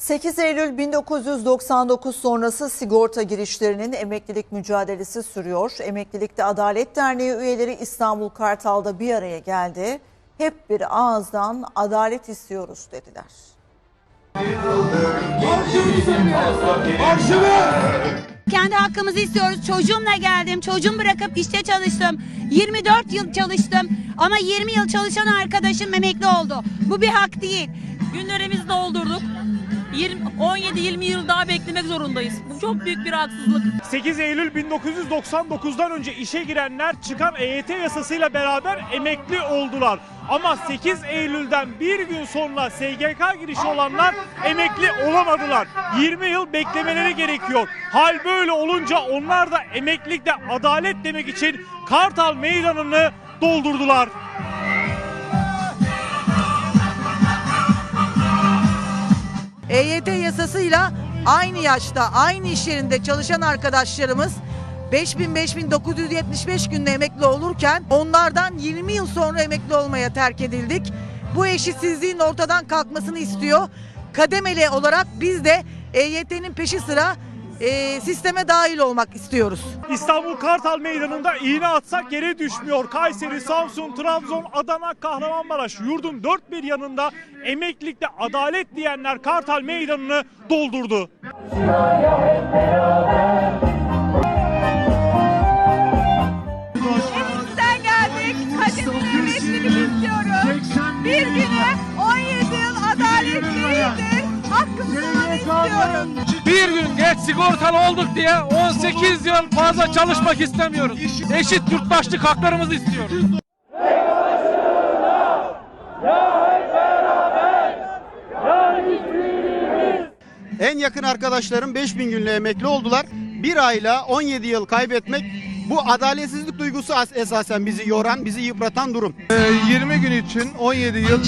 8 Eylül 1999 sonrası sigorta girişlerinin emeklilik mücadelesi sürüyor. Emeklilikte Adalet Derneği üyeleri İstanbul Kartal'da bir araya geldi. Hep bir ağızdan adalet istiyoruz dediler. Kendi hakkımızı istiyoruz. Çocuğumla geldim. Çocuğumu bırakıp işte çalıştım. 24 yıl çalıştım. Ama 20 yıl çalışan arkadaşım emekli oldu. Bu bir hak değil. Günlerimizi doldurduk. 20 17-20 yıl daha beklemek zorundayız. Bu çok büyük bir haksızlık. 8 Eylül 1999'dan önce işe girenler çıkan EYT yasasıyla beraber emekli oldular. Ama 8 Eylül'den bir gün sonra SGK girişi olanlar emekli olamadılar. 20 yıl beklemeleri gerekiyor. Hal böyle olunca onlar da emeklilikte adalet demek için Kartal Meydanı'nı doldurdular. EYT yasasıyla aynı yaşta, aynı iş yerinde çalışan arkadaşlarımız 5000-5975 günde emekli olurken onlardan 20 yıl sonra emekli olmaya terk edildik. Bu eşitsizliğin ortadan kalkmasını istiyor. Kademeli olarak biz de EYT'nin peşi sıra e, sisteme dahil olmak istiyoruz. İstanbul Kartal Meydanı'nda iğne atsak yere düşmüyor. Kayseri, Samsun, Trabzon, Adana, Kahramanmaraş yurdun dört bir yanında emeklilikte adalet diyenler Kartal Meydanı'nı doldurdu. Elimizden geldik. Kademeli emeklilik istiyoruz. Bir güne 17 yıl adalet değildir. Hakkımızı istiyoruz. Bir gün sigortalı olduk diye 18 yıl fazla çalışmak istemiyoruz. Eşit yurttaşlık haklarımızı istiyoruz. En yakın arkadaşlarım 5000 günle emekli oldular. Bir ayla 17 yıl kaybetmek bu adaletsizlik duygusu as- esasen bizi yoran, bizi yıpratan durum. 20 gün için 17 yıl